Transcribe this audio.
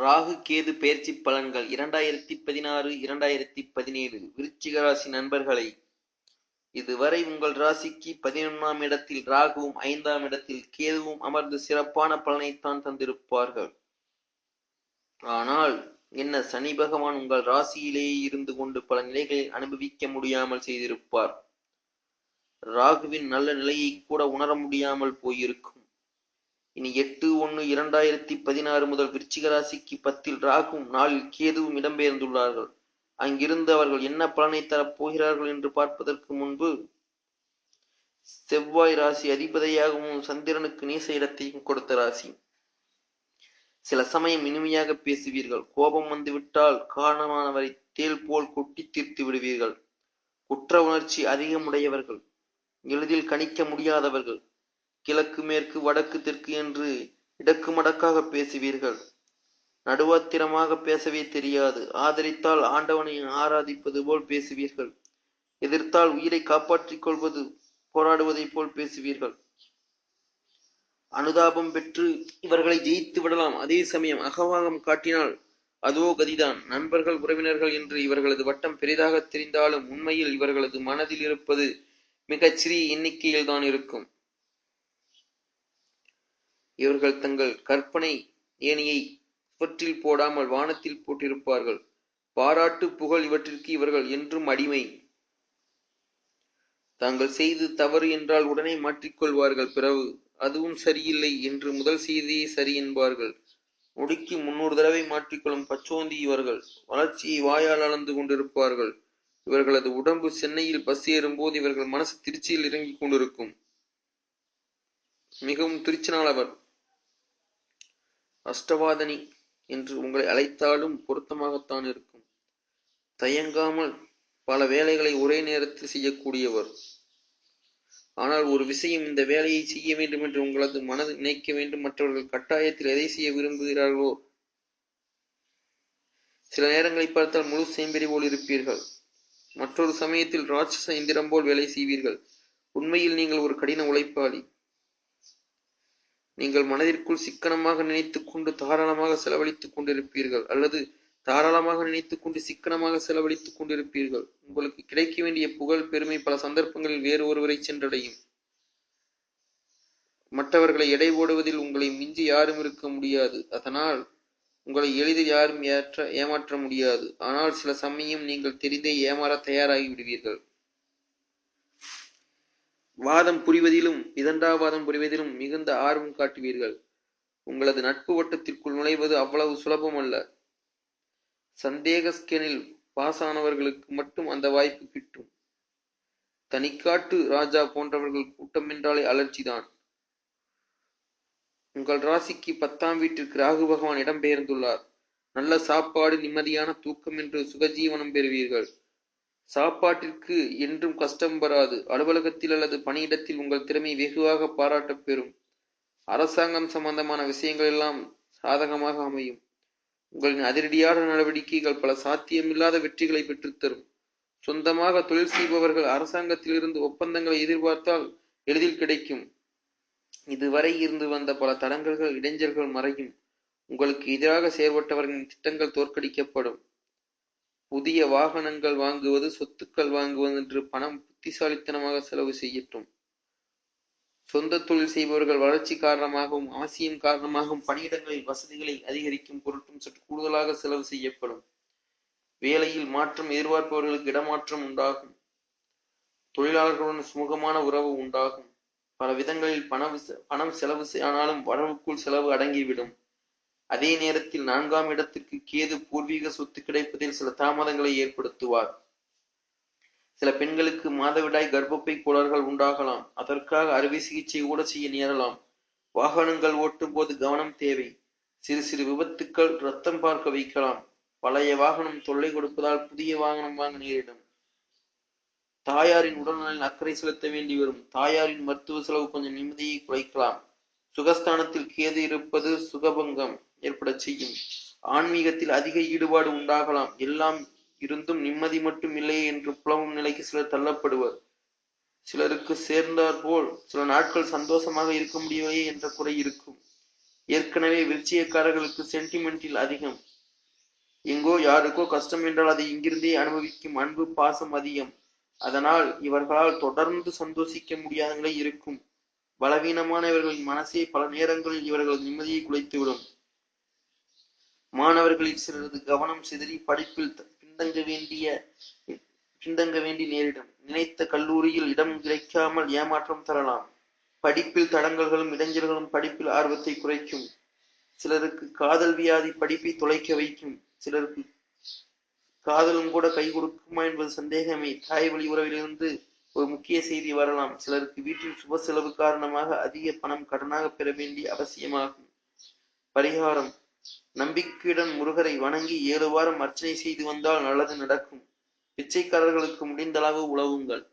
ராகு கேது பெயர்ச்சி பலன்கள் இரண்டாயிரத்தி பதினாறு இரண்டாயிரத்தி பதினேழு. விருச்சிக ராசி நண்பர்களை இதுவரை உங்கள் ராசிக்கு பதினொன்றாம் இடத்தில் ராகுவும் ஐந்தாம் இடத்தில் கேதுவும் அமர்ந்து சிறப்பான பலனைத்தான் தந்திருப்பார்கள். ஆனால் என்ன சனி பகவான் உங்கள் ராசியிலேயே இருந்து கொண்டு பல நிலைகளில் அனுபவிக்க முடியாமல் செய்திருப்பார். ராகுவின் நல்ல நிலையை கூட உணர முடியாமல் போயிருக்கும். இனி எட்டு ஒன்னு இரண்டாயிரத்தி பதினாறு முதல் விருச்சிக ராசிக்கு பத்தில் ராகும் நாளில் கேதுவும் இடம்பெயர்ந்துள்ளார்கள். அங்கிருந்து அவர்கள் என்ன பலனை தரப் போகிறார்கள் என்று பார்ப்பதற்கு முன்பு செவ்வாய் ராசி அதிபதியாகவும் சந்திரனுக்கு நீச இடத்தையும் கொடுத்த ராசி. சில சமயம் இனிமையாக பேசுவீர்கள். கோபம் வந்துவிட்டால் காரணமானவரை தேல் போல் கொட்டி தீர்த்து விடுவீர்கள். குற்ற உணர்ச்சி அதிகமுடையவர்கள். எளிதில் கணிக்க முடியாதவர்கள். கிழக்கு மேற்கு வடக்கு தெற்கு என்று இடக்கு மடக்காக பேசுவீர்கள். நடுவாத்திரமாக பேசவே தெரியாது. ஆதரித்தால் ஆண்டவனை ஆராதிப்பது போல் பேசுவீர்கள். எதிர்த்தால் உயிரை காப்பாற்றிக் கொள்வது போராடுவதைப் போல் பேசுவீர்கள். அனுதாபம் பெற்று இவர்களை ஜெயித்து விடலாம். அதே சமயம் அகவாகம் காட்டினால் அதுவோ கதிதான். நண்பர்கள் உறவினர்கள் என்று இவர்களது வட்டம் பெரிதாக தெரிந்தாலும் உண்மையில் இவர்களது மனதில் இருப்பது மிகச் சிறிய எண்ணிக்கையில் தான் இருக்கும். இவர்கள் தங்கள் கற்பனை ஏணியை சுவற்றில் போடாமல் வானத்தில் போட்டிருப்பார்கள். பாராட்டு புகழ் இவற்றிற்கு இவர்கள் என்றும் அடிமை. தாங்கள் செய்து தவறு என்றால் உடனே மாற்றிக்கொள்வார்கள் பிறகு. அதுவும் சரியில்லை என்று முதல் செய்தியே சரி என்பார்கள். முடிக்கு முன்னூறு தடவை மாற்றிக்கொள்ளும் பச்சோந்தி இவர்கள் வளர்ச்சியை வாயால் அளந்து கொண்டிருப்பார்கள். இவர்களது உடம்பு சென்னையில் பஸ் ஏறும்போது இவர்கள் மனசு திருச்சியில் இறங்கிக் கொண்டிருக்கும். மிகவும் திருச்சினால் அவர் அஷ்டவாதனி என்று உங்களை அழைத்தாலும் பொருத்தமாகத்தான் இருக்கும். தயங்காமல் பல வேலைகளை ஒரே நேரத்தில் செய்யக்கூடியவர். ஆனால் ஒரு விஷயம் இந்த வேலையை செய்ய வேண்டும் என்று உங்களது மனது நினைக்க வேண்டும். மற்றவர்கள் கட்டாயத்தில் எதை செய்ய விரும்புகிறார்களோ சில நேரங்களை பார்த்தால் முழு சேம்பெறி போல் இருப்பீர்கள். மற்றொரு சமயத்தில் ராட்சச இந்திரம் போல் வேலை செய்வீர்கள். உண்மையில் நீங்கள் ஒரு கடின உழைப்பாளி. நீங்கள் மனதிற்குள் சிக்கனமாக நினைத்துக் கொண்டு தாராளமாக செலவழித்துக் கொண்டிருப்பீர்கள் அல்லது தாராளமாக நினைத்துக் கொண்டு சிக்கனமாக செலவழித்துக் கொண்டிருப்பீர்கள். உங்களுக்கு கிடைக்க வேண்டிய புகழ் பெருமை பல சந்தர்ப்பங்களில் வேறு ஒருவரை சென்றடையும். மற்றவர்களை எடை போடுவதில் உங்களை மிஞ்சி யாரும் இருக்க முடியாது. அதனால் உங்களை எளிதில் யாரும் ஏற்ற ஏமாற்ற முடியாது. ஆனால் சில சமயம் நீங்கள் தெரிந்தே ஏமாற தயாராகி விடுவீர்கள் வாதம் புரிவதிலும் விதண்டாவாதம் புரிவதிலும் மிகுந்த ஆர்வம் காட்டுவீர்கள். உங்களது நட்பு வட்டத்திற்குள் நுழைவது அவ்வளவு சுலபம் அல்ல சந்தேக ஸ்கேனில் மட்டும் அந்த வாய்ப்பு கிட்டும். தனிக்காட்டு ராஜா போன்றவர்கள் கூட்டம் என்றாலே அலர்ச்சிதான். உங்கள் ராசிக்கு பத்தாம் வீட்டிற்கு ராகு பகவான் இடம்பெயர்ந்துள்ளார் நல்ல சாப்பாடு நிம்மதியான தூக்கம் என்று சுகஜீவனம் பெறுவீர்கள். சாப்பாட்டிற்கு என்றும் கஷ்டம் வராது. அலுவலகத்தில் அல்லது பணியிடத்தில் உங்கள் திறமை வெகுவாக பாராட்டப் பெறும். அரசாங்கம் சம்பந்தமான விஷயங்கள் எல்லாம் சாதகமாக அமையும். உங்களின் அதிரடியான நடவடிக்கைகள் பல சாத்தியமில்லாத வெற்றிகளை பெற்றுத்தரும் சொந்தமாக தொழில் செய்பவர்கள் அரசாங்கத்திலிருந்து ஒப்பந்தங்களை எதிர்பார்த்தால் எளிதில் கிடைக்கும். இதுவரை இருந்து வந்த பல தடங்கல்கள் இடைஞ்சல்கள் மறையும். உங்களுக்கு எதிராக செயல்பட்டவர்களின் திட்டங்கள் தோற்கடிக்கப்படும். புதிய வாகனங்கள் வாங்குவது சொத்துக்கள் வாங்குவது என்று பணம் புத்திசாலித்தனமாக செலவு செய்யட்டும். சொந்த தொழில் செய்பவர்கள் வளர்ச்சி காரணமாகவும் அவசியம் காரணமாகவும் பணியிடங்களில் வசதிகளை அதிகரிக்கும் பொருட்டும் சற்று கூடுதலாக செலவு செய்யப்படும். வேலையில் மாற்றம் எதிர்பார்ப்பவர்களுக்கு இடமாற்றம் உண்டாகும். தொழிலாளர்களுடன் சுமூகமான உறவு உண்டாகும். பல விதங்களில் பணம் பணம் செலவு ஆனாலும் வரவுக்குள் செலவு அடங்கிவிடும். அதே நேரத்தில் நான்காம் இடத்துக்கு கேது பூர்வீக சொத்து கிடைப்பதில் சில தாமதங்களை ஏற்படுத்துவார். சில பெண்களுக்கு மாதவிடாய் கர்ப்பப்பை கோளாறுகள் உண்டாகலாம். அதற்காக அறுவை சிகிச்சை கூட செய்ய நேரலாம். வாகனங்கள் ஓட்டும் போது கவனம் தேவை. சிறு சிறு விபத்துக்கள் ரத்தம் பார்க்க வைக்கலாம். பழைய வாகனம் தொல்லை கொடுப்பதால் புதிய வாகனம் வாங்க நேரிடும். தாயாரின் உடல்நலில் அக்கறை செலுத்த வேண்டி வரும். தாயாரின் மருத்துவ செலவு கொஞ்சம் நிம்மதியை குறைக்கலாம். சுகஸ்தானத்தில் கேது இருப்பது சுகபங்கம் ஏற்படச் செய்யும். ஆன்மீகத்தில் அதிக ஈடுபாடு உண்டாகலாம். எல்லாம் இருந்தும் நிம்மதி மட்டும் இல்லையே என்று புலவும் நிலைக்கு சிலர் தள்ளப்படுவர். சிலருக்கு சேர்ந்தார் போல் சில நாட்கள் சந்தோஷமாக இருக்க முடியவில்லையே என்ற குறை இருக்கும். ஏற்கனவே விருச்சியக்காரர்களுக்கு சென்டிமெண்டில் அதிகம். எங்கோ யாருக்கோ கஷ்டம் என்றால் அதை இங்கிருந்தே அனுபவிக்கும் அன்பு பாசம் அதிகம். அதனால் இவர்களால் தொடர்ந்து சந்தோஷிக்க முடியாத நிலை இருக்கும். பலவீனமான இவர்களின் மனசே பல நேரங்களில் இவர்களது நிம்மதியை குலைத்துவிடும். மாணவர்களில் சிலரது கவனம் சிதறி படிப்பில் பின்தங்க வேண்டிய பின்தங்க வேண்டி நேரிடும். நினைத்த கல்லூரியில் இடம் கிடைக்காமல் ஏமாற்றம் தரலாம். படிப்பில் தடங்கல்களும் இடைஞ்சல்களும் படிப்பில் ஆர்வத்தை குறைக்கும். சிலருக்கு காதல் வியாதி படிப்பை தொலைக்க வைக்கும். சிலருக்கு காதலும் கூட கை கொடுக்குமா என்பது சந்தேகமே. தாய் வழி உறவிலிருந்து ஒரு முக்கிய செய்தி வரலாம். சிலருக்கு வீட்டில் சுப செலவு காரணமாக அதிக பணம் கடனாக பெற வேண்டிய அவசியமாகும். பரிகாரம். நம்பிக்கையுடன் முருகரை வணங்கி ஏழு வாரம் அர்ச்சனை செய்து வந்தால் நல்லது நடக்கும். பிச்சைக்காரர்களுக்கு முடிந்த அளவு உழவுங்கள்.